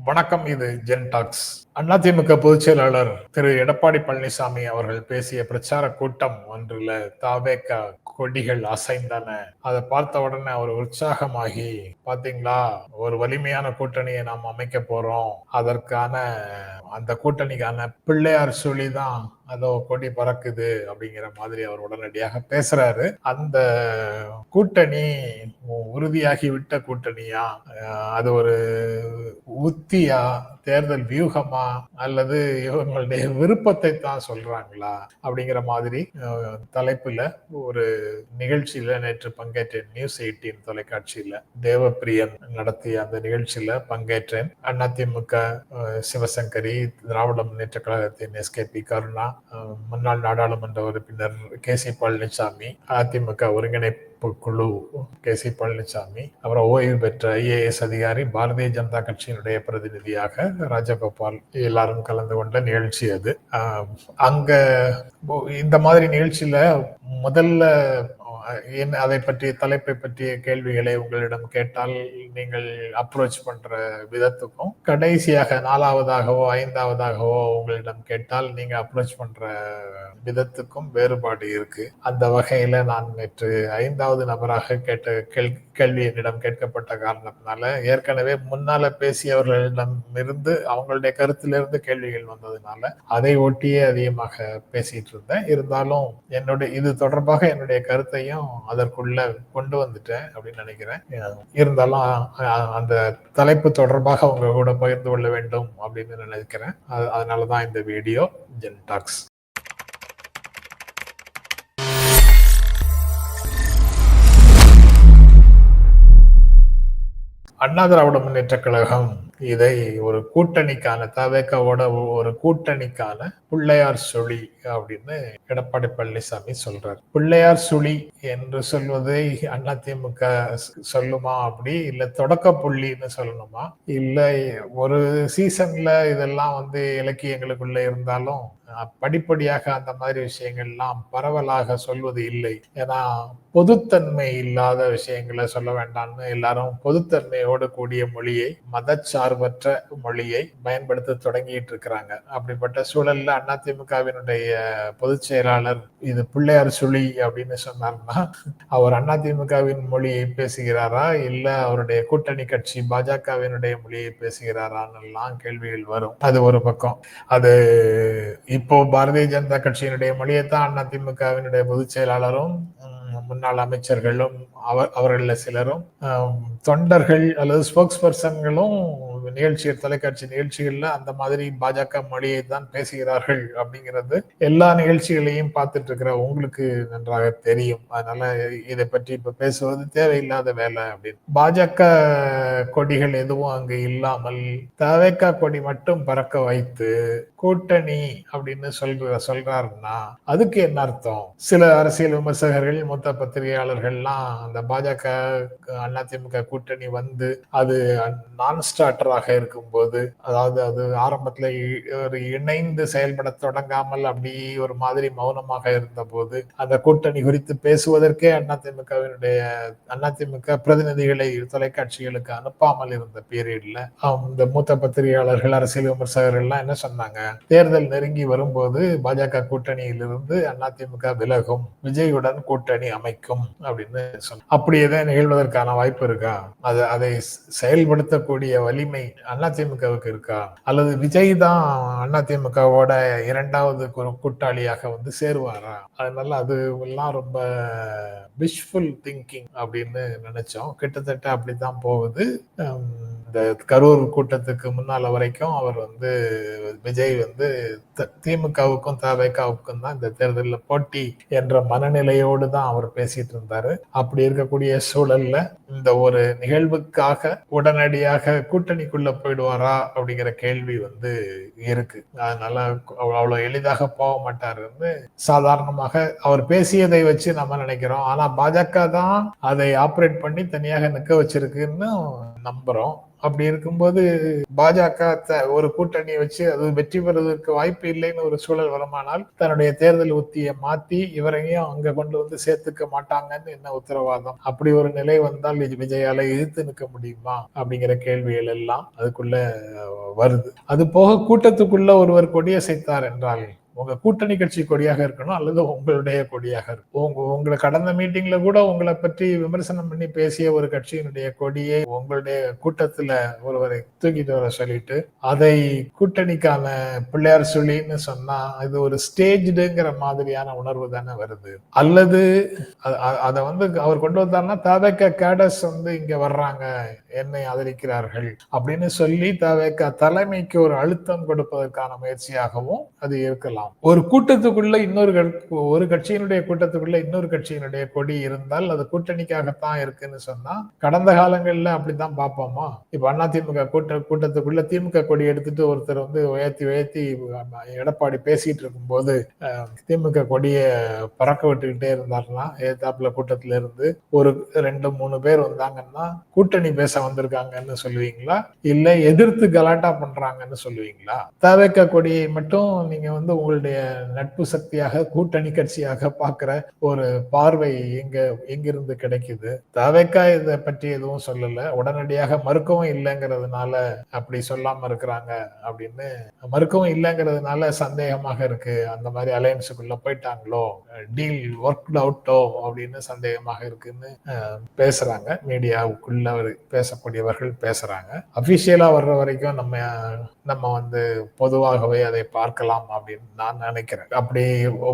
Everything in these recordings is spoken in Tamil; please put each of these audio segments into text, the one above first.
வணக்கம் இது ஜென் டாக்ஸ். அதிமுக பொதுச் செயலாளர் திரு எடப்பாடி பழனிசாமி அவர்கள் பேசிய பிரச்சார கூட்டம் ஒன்றுல தாவேக்க கொடிகள் அசைந்தன. அதை பார்த்த உடனே அவர் உற்சாகமாகி பாத்தீங்களா ஒரு வலிமையான கூட்டணியை நாம் அமைக்க போறோம். அதற்கான அந்த கூட்டணிக்கான பிள்ளையார் சொல்லி தான் அதோ கொடி பறக்குது அப்படிங்கிற மாதிரி அவர் உடனடியாக பேசுறாரு. அந்த கூட்டணி உறுதியாகி விட்ட கூட்டணியா அது ஒரு உத்தியா தேர்தல் வியூகமா அல்லது இவங்களுடைய விருப்பத்தை தான் சொல்றாங்களா அப்படிங்கிற மாதிரி தலைப்புல ஒரு நிகழ்ச்சியில நேற்று பங்கேற்றேன். நியூஸ் எயிட்டீன் தொலைக்காட்சியில தேவப்பிரியன் நடத்திய அந்த நிகழ்ச்சியில பங்கேற்றேன். அதிமுக சிவசங்கரி திராவிட முன்னேற்ற கழகத்தின் எஸ்கேபி கருணா முன்னாள் நாடாளுமன்ற உறுப்பினர் கே சி பழனிசாமி அதிமுக ஒருங்கிணைப்பு குழு கே சி பழனிசாமி அப்புறம் ஓய்வு பெற்ற ஐஏஎஸ் அதிகாரி பாரதிய ஜனதா கட்சியினுடைய பிரதிநிதியாக ராஜகோபால் எல்லாரும் கலந்து கொண்ட நிகழ்ச்சி அது. அங்க இந்த மாதிரி நிகழ்ச்சியில முதல்ல என்ன அதை பற்றிய தலைப்பை பற்றிய கேள்விகளை உங்களிடம் கேட்டால் நீங்கள் அப்ரோச் பண்ற விதத்துக்கும் கடைசியாக நாலாவதாகவோ ஐந்தாவதாகவோ உங்களிடம் கேட்டால் நீங்க அப்ரோச் பண்ற விதத்துக்கும் வேறுபாடு இருக்கு. அந்த வகையில நான் நேற்று ஐந்தாவது நபராக கேட்ட கேள் கேள்வி என்னிடம் கேட்கப்பட்ட காரணத்தினால ஏற்கனவே முன்னால பேசியவர்களிடம் இருந்து அவங்களுடைய கருத்திலிருந்து கேள்விகள் வந்ததுனால அதை ஒட்டியே அதிகமாக பேசிட்டு இருந்தேன். இருந்தாலும் என்னுடைய இது தொடர்பாக என்னுடைய கருத்தையும் அதற்குள்ள கொண்டு வந்துட்டேன் அப்படின்னு நினைக்கிறேன். இருந்தாலும் அந்த தலைப்பு தொடர்பாக அவங்க கூட பகிர்ந்து கொள்ள வேண்டும் அப்படின்னு நினைக்கிறேன். அதனாலதான் இந்த வீடியோ ஜென் டாக்ஸ் அண்ணா திராவிட முன்னேற்ற கழகம் இதை ஒரு கூட்டணிக்கான தவேக்காவோட ஒரு கூட்டணிக்கான பிள்ளையார் சுழி அப்படின்னு எடப்பாடி பழனிசாமி சொல்றார். பிள்ளையார் சுழி என்று சொல்வதை அதிமுக சொல்லுமா அப்படி இல்ல தொடக்க புள்ளின்னு சொல்லணுமா? இல்ல ஒரு சீசன்ல இதெல்லாம் வந்து இலக்கியங்களுக்குள்ள இருந்தாலும் படிப்படியாக அந்த மாதிரி விஷயங்கள்லாம் பரவலாக சொல்வது இல்லை. ஏன்னா பொதுத்தன்மை இல்லாத விஷயங்களை சொல்ல வேண்டாம்னு எல்லாரும் பொதுத்தன்மையோடு கூடிய மொழியை மதச்சார் சார்பற்ற மொழியை பயன்படுத்த தொடங்கிட்டு இருக்கிறாங்க அப்படிப்பட்ட சூழல்ல அதிமுகவினுடைய பொதுச் செயலாளர் இது பிள்ளையார் சுழி அப்படின்னு சொன்னார்னா அவர் அதிமுகவின் மொழியை பேசுகிறாரா? இல்ல அவருடைய கூட்டணி கட்சி பாஜகவினுடைய மொழியை பேசுகிறாரான்னு எல்லாம் கேள்விகள் வரும். அது ஒரு பக்கம். அது இப்போ பாரதிய ஜனதா கட்சியினுடைய மொழியை தான் அதிமுகவினுடைய பொதுச் செயலாளரும் முன்னாள் அமைச்சர்களும் அவர் அவர்களில் சிலரும் தொண்டர்கள் அல்லது ஸ்போக்ஸ் பர்சன்களும் நிகழ்ச்சிகள் தொலைக்காட்சி நிகழ்ச்சிகள்ல அந்த மாதிரி பாஜக மொழியை தான் பேசுகிறார்கள் அப்படிங்கிறது எல்லா நிகழ்ச்சிகளையும் பார்த்துட்டு இருக்கிற உங்களுக்கு நன்றாக தெரியும். அதனால இதை பற்றி இப்ப பேசுவது தேவையில்லாத வேலை அப்படின்னு. பாஜக கொடிகள் எதுவும் அங்கு இல்லாமல் தவேக்கா கொடி மட்டும் பறக்க வைத்து கூட்டணி அப்படின்னு சொல்ற சொல்றாருன்னா அதுக்கு என்ன அர்த்தம்? சில அரசியல் விமர்சகர்கள் மொத்த பத்திரிகையாளர்கள்லாம் அந்த பாஜக அதிமுக கூட்டணி வந்து அது நான் ஸ்டார்டராக இருக்கும்போது அதாவது அது ஆரம்பத்துல ஒரு இணைந்து செயல்பட தொடங்காமல் அப்படி ஒரு மாதிரி மௌனமாக இருந்த போது அந்த கூட்டணி குறித்து பேசுவதற்கே அதிமுகவினுடைய அதிமுக பிரதிநிதிகளை தொலைக்காட்சிகளுக்கு அனுப்பாமல் இருந்த பீரியட்ல இந்த மூத்த பத்திரிகையாளர்கள் அரசியல் விமர்சகர்கள் எல்லாம் என்ன சொன்னாங்க? தேர்தல் நெருங்கி வரும்போது பாஜக கூட்டணியிலிருந்து அதிமுக விலகும் விஜயுடன் கூட்டணி அமைக்கும் அப்படின்னு சொன்ன அப்படி எதை நிகழ்வதற்கான வாய்ப்பு இருக்கா? அது அதை செயல்படுத்தக்கூடிய வலிமை அதிமுகவுக்கு இருக்கா? அல்லது விஜய் தான் அதிமுகவோட இரண்டாவது கூட்டாளியாக வந்து சேருவாரா? அதனால அது எல்லாம் ரொம்ப விஷுவல் திங்கிங் அப்படின்னு நினைச்சோம். கிட்டத்தட்ட அப்படித்தான் போகுது. இந்த கரூர் கூட்டத்துக்கு முன்னால வரைக்கும் அவர் வந்து விஜய் வந்து திமுகவுக்கும் தவைக்காவுக்கும் தான் இந்த தேர்தலில் போட்டி என்ற மனநிலையோடு தான் அவர் பேசிட்டு இருந்தாரு. அப்படி இருக்கக்கூடிய சூழல்ல இந்த ஒரு நிகழ்வுக்காக உடனடியாக கூட்டணிக்குள்ள போயிடுவாரா அப்படிங்கிற கேள்வி வந்து இருக்கு. அதனால அவ்வளவு எளிதாக போக மாட்டாருன்னு சாதாரணமாக அவர் பேசியதை வச்சு நம்ம நினைக்கிறோம். ஆனா பாஜக தான் அதை ஆப்ரேட் பண்ணி தனியாக நிக்க வச்சிருக்குன்னு நம்புறோம். அப்படி இருக்கும்போது பாஜக ஒரு கூட்டணியை வச்சு அது வெற்றி பெறுவதற்கு வாய்ப்பு இல்லைன்னு ஒரு சூழல் வருமானால் தன்னுடைய தேர்தல் உத்தியை மாத்தி இவரையும் அங்க கொண்டு வந்து சேர்த்துக்க மாட்டாங்கன்னு என்ன உத்தரவாதம்? அப்படி ஒரு நிலை வந்தால் விஜயால எதிர்த்து நிற்க முடியுமா? அப்படிங்கிற கேள்விகள் எல்லாம் அதுக்குள்ள வருது. அது போக கூட்டத்துக்குள்ள ஒருவர் கொடியசைத்தார் என்றால் உங்க கூட்டணி கட்சி கொடியாக இருக்கணும் அல்லது உங்களுடைய கொடியாக இருக்கும் உங்க உங்களை கடந்த மீட்டிங்ல கூட உங்களை பற்றி விமர்சனம் பண்ணி பேசிய ஒரு கட்சியினுடைய கொடியை உங்களுடைய கூட்டத்துல ஒருவரை தூக்கிட்டு வர சொல்லிட்டு அதை கூட்டணிக்கான பிள்ளையார் சொல்லின்னு சொன்னா இது ஒரு ஸ்டேஜ்டுங்கிற மாதிரியான உணர்வு தானே வருது. அல்லது அதை வந்து அவர் கொண்டு வந்தாருன்னா தவேக்க கேடஸ் வந்து இங்க வர்றாங்க என்னை ஆதரிக்கிறார்கள் அப்படின்னு சொல்லி தவேக்க தலைமைக்கு ஒரு அழுத்தம் கொடுப்பதற்கான முயற்சியாகவும் அது இருக்கலாம். சொல்லலாம் ஒரு கூட்டத்துக்குள்ள இன்னொரு ஒரு கட்சியினுடைய கூட்டத்துக்குள்ள இன்னொரு கட்சியினுடைய கொடி இருந்தால் அது கூட்டணிக்காகத்தான் இருக்குன்னு சொன்னா கடந்த காலங்கள்ல அப்படித்தான் பார்ப்போமா? இப்ப அண்ணா திமுக கூட்ட கூட்டத்துக்குள்ள திமுக கொடி எடுத்துட்டு ஒருத்தர் வந்து உயர்த்தி உயர்த்தி எடப்பாடி பேசிட்டு இருக்கும்போது திமுக கொடியை பறக்க விட்டுக்கிட்டே இருந்தாருன்னா ஏதாப்புல கூட்டத்துல இருந்து ஒரு ரெண்டு மூணு பேர் வந்தாங்கன்னா கூட்டணி பேச வந்திருக்காங்கன்னு சொல்லுவீங்களா? இல்ல எதிர்த்து கலாட்டா பண்றாங்கன்னு சொல்லுவீங்களா? தவேக்க கொடியை மட்டும் நீங்க வந்து உங்களுடைய நட்பு சக்தியாக கூட்டணி கட்சியாக பார்க்கிற ஒரு பார்வை எங்க எங்கிருந்து கிடைக்குது? தவைக்கா இதை பற்றி எதுவும் சொல்லல. உடனடியாக மறுக்கவும் இல்லைங்கிறதுனால அப்படி சொல்லாம இருக்கிறாங்க அப்படின்னு மறுக்கவும் இல்லைங்கிறதுனால சந்தேகமாக இருக்கு. அந்த மாதிரி அலையன்ஸுக்குள்ள போயிட்டாங்களோ? டீல் ஒர்க் அவுட்டோ அப்படின்னு சந்தேகமாக இருக்குன்னு பேசுறாங்க. மீடியாவுக்குள்ள பேசக்கூடியவர்கள் பேசுறாங்க. அபிஷியலா வர்ற வரைக்கும் நம்ம நம்ம வந்து பொதுவாகவே அதை பார்க்கலாம் அப்படின்னு நான் நினைக்கிறேன். அப்படி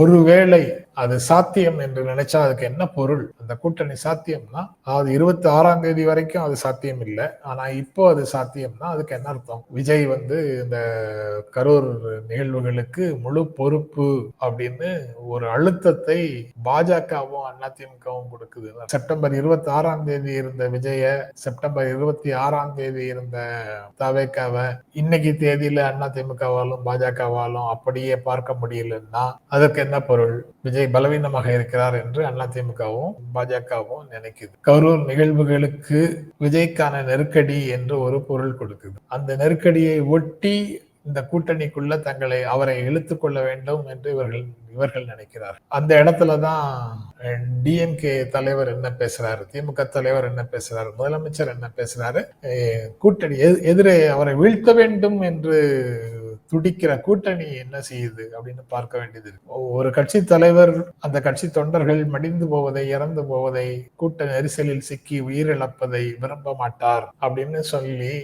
ஒருவேளை அது சாத்தியம் என்று நினைச்சா அதுக்கு என்ன பொருள்? அந்த கூட்டணி சாத்தியம்னா அது இருபத்தி ஆறாம் தேதி வரைக்கும் அது சாத்தியம் இல்லை. ஆனா இப்போ அது சாத்தியம்னா அதுக்கு என்ன அர்த்தம்? விஜய் வந்து இந்த கரூர் நிகழ்வுகளுக்கு முழு பொறுப்பு அப்படின்னு ஒரு அழுத்தத்தை பாஜகவும் அதிமுகவும் கொடுக்குது. செப்டம்பர் இருபத்தி ஆறாம் தேதி இருந்த விஜய செப்டம்பர் இருபத்தி ஆறாம் தேதி இருந்த தவேக்காவை இன்னைக்கு தேதியில திமுகவாலும் பாஜகவாலும் அப்படியே பார்க்க முடியலன்னா அதற்கு என்ன பொருள்? விஜய் பலவீனமாக இருக்கிறார் என்று அண்ணா திமுகவும் பாஜகவும் நினைக்குது. கரூர் நிகழ்வுகளுக்கு விஜய்க்கான நெருக்கடி என்று ஒரு பொருள் கொடுக்குது. அந்த நெருக்கடியை ஒட்டி இந்த கூட்டணிக்குள்ள தங்களை அவரை இழுத்து கொள்ள வேண்டும் என்று இவர்கள் இவர்கள் நினைக்கிறார் அந்த இடத்துல தான் டிஎம்கே தலைவர் என்ன பேசுறாரு திமுக தலைவர் என்ன பேசுறாரு முதலமைச்சர் என்ன பேசுறாரு கூட்டணி எதிரே அவரை வீழ்த்த வேண்டும் என்று துடிக்கிற கூட்டணி என்ன செய்யுது அப்படின்னு பார்க்க வேண்டியது ஒரு கட்சி தலைவர் அந்த கட்சி தொண்டர்கள் மடிந்து போவதை இறந்து போவதை கூட்ட நெரிசலில் சிக்கி உயிரிழப்பதை விரும்ப மாட்டார் அப்படின்னு சொல்லி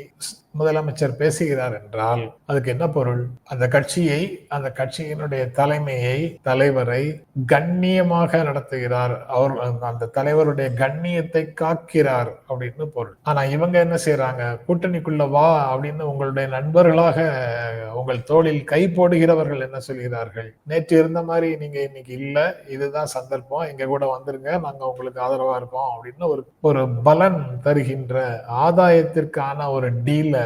முதலமைச்சர் பேசுகிறார் என்றால் அதுக்கு என்ன பொருள்? அந்த கட்சியை அந்த கட்சியினுடைய தலைமையை தலைவரை கண்ணியமாக நடத்துகிறார். அவர் அந்த தலைவருடைய கண்ணியத்தை காக்கிறார் அப்படின்னு பொருள். ஆனா இவங்க என்ன செய்யறாங்க கூட்டணிக்குள்ள வா அப்படின்னு உங்களுடைய நண்பர்களாக உங்கள் தோளில் கை போடுகிறவர்கள் என்ன சொல்கிறார்கள்? நேற்று இருந்த மாதிரி நீங்க இன்னைக்கு இல்ல. இதுதான் சந்தர்ப்பம். எங்க கூட வந்துருங்க. நாங்க உங்களுக்கு ஆதரவா இருக்கோம் அப்படின்னு ஒரு ஒரு பலன் தருகின்ற ஆதாயத்திற்கான ஒரு டீல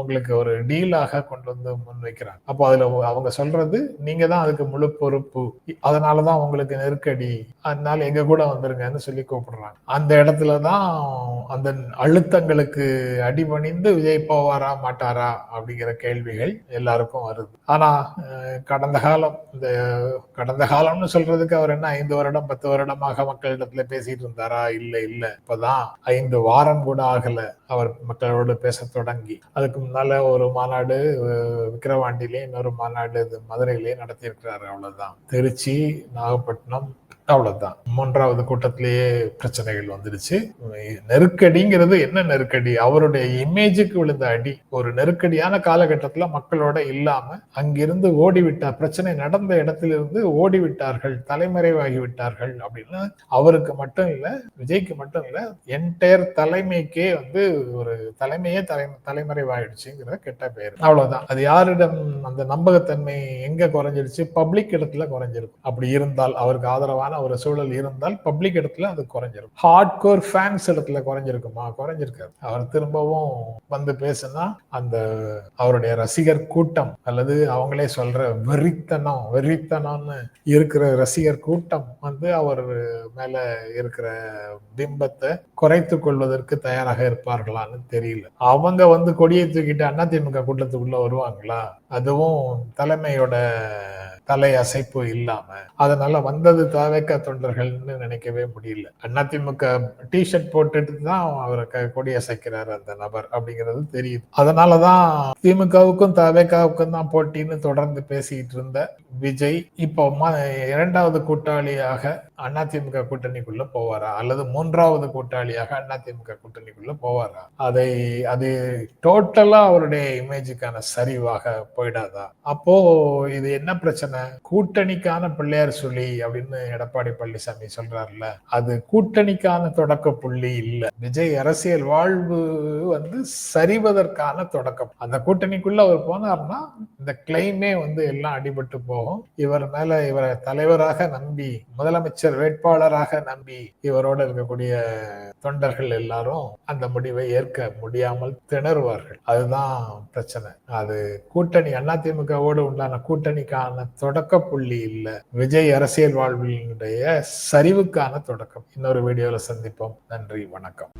உங்களுக்கு ஒரு டீலாக கொண்டு வந்து முன்வைக்கிறாங்க. அப்போ அதுல அவங்க சொல்றது நீங்க தான் அதுக்கு முழு பொறுப்பு. அதனாலதான் உங்களுக்கு நெருக்கடி. அதனால எங்க கூட வந்துருங்கன்னு சொல்லி கூப்பிடுறாங்க. அந்த இடத்துலதான் அந்த அழுத்தங்களுக்கு அடிபணிந்து விஜய் போவாரா மாட்டாரா அப்படிங்கிற கேள்விகள் எல்லாருக்கும் வருது. ஆனா கடந்த காலம் இந்த கடந்த காலம்னு சொல்றதுக்கு அவர் என்ன ஐந்து வருடம் பத்து வருடமாக மக்களிடத்துல பேசிட்டு இருந்தாரா? இல்ல இல்ல. இப்பதான் ஐந்து வாரம் கூட ஆகல. அவர் மக்களோடு பேச தொடங்கி. அதுக்கு முன்னால ஒரு மாநாடு விக்கிரவாண்டிலேயே இன்னொரு மாநாடு மதுரையிலேயே நடத்தியிருக்கிறாரு. அவ்வளவுதான். திருச்சி நாகப்பட்டினம் அவ்வளவுதான். மூன்றாவது கூட்டத்திலேயே பிரச்சனைகள் வந்துடுச்சு. நெருக்கடிங்கிறது என்ன நெருக்கடி? அவருடைய இமேஜுக்கு விழுந்த அடி. ஒரு நெருக்கடியான காலகட்டத்துல மக்களோட இல்லாம அங்கிருந்து ஓடிவிட்டார் பிரச்சனை நடந்த இடத்திலிருந்து ஓடிவிட்டார்கள் தலைமறைவாகி விட்டார்கள் அப்படின்னு அவருக்கு மட்டும் இல்ல விஜய்க்கு மட்டும் இல்ல என்டையர் தலைமைக்கே வந்து ஒரு தலைமையே தலை தலைமறைவாயிடுச்சுங்கிற கெட்ட பேர். அவ்வளவுதான். அது யாரிடம் அந்த நம்பகத்தன்மை எங்க குறைஞ்சிடுச்சு? பப்ளிக் இடத்துல குறைஞ்சிருக்கும். அப்படி இருந்தால் அவருக்கு ஆதரவான மாதிரியான ஒரு சூழல் இருந்தால் பப்ளிக் இடத்துல அது குறைஞ்சிருக்கும் ஹார்ட் கோர் ஃபேன்ஸ் இடத்துல குறைஞ்சிருக்குமா? குறைஞ்சிருக்காரு அவர் திரும்பவும் வந்து பேசுனா அந்த அவருடைய ரசிகர் கூட்டம் அல்லது அவங்களே சொல்ற வெறித்தனம் வெறித்தனம்னு இருக்கிற ரசிகர் கூட்டம் வந்து அவர் மேல இருக்கிற பிம்பத்தை குறைத்து கொள்வதற்கு தயாராக இருப்பார்களான்னு தெரியல. அவங்க வந்து கொடியை தூக்கிட்டு அதிமுக கூட்டத்துக்குள்ள வருவாங்களா? அதுவும் தலைமையோட தலை அசைப்பு இல்லாம. அதனால வந்தது தாவேக்க தொண்டர்கள்னு நினைக்கவே முடியல. அதிமுக டிஷர்ட் போட்டுட்டு தான் அவர் கொடி அசைக்கிறார் அந்த நபர் அப்படிங்கிறது தெரியுது. அதனாலதான் திமுகவுக்கும் தாவேக்காவுக்கும் தான் போட்டின்னு தொடர்ந்து பேசிக்கிட்டு இருந்த விஜய் இப்போ இரண்டாவது கூட்டாளியாக அதிமுக கூட்டணிக்குள்ள போவாரா? அல்லது மூன்றாவது கூட்டாளியாக அதிமுக கூட்டணிக்குள்ள போவாரா? அதை அது டோட்டலா அவருடைய இமேஜுக்கான சரிவாக போயிடாதா? அப்போ இது என்ன பிரச்சனை? கூட்டணிக்கான பிள்ளையார் சொல்லி அப்படின்னு எடப்பாடி பழனிசாமி சொல்றாருல அது கூட்டணிக்கான தொடக்க புள்ளி இல்ல. விஜய் அரசியல் வாழ்வு வந்து சரிவதற்கான தொடக்கம். அந்த கூட்டணிக்குள்ள அவர் போனார்னா இந்த கிளைமே வந்து எல்லாம் அடிபட்டு போகும். இவர் மேல இவரை தலைவராக நம்பி முதலமைச்சர் வேட்பாளராக நம்பி இவரோட இருக்கக்கூடிய தொண்டர்கள் எல்லாரும் அந்த முடிவை ஏற்க முடியாமல் திணறுவார்கள். அதுதான் பிரச்சனை. அது கூட்டணி அதிமுகவோடு உண்டான கூட்டணிக்கான தொடக்க புள்ளி இல்லை. விஜய் அரசியல் வாழ்வினுடைய சரிவுக்கான தொடக்கம். இன்னொரு வீடியோவில் சந்திப்போம். நன்றி வணக்கம்.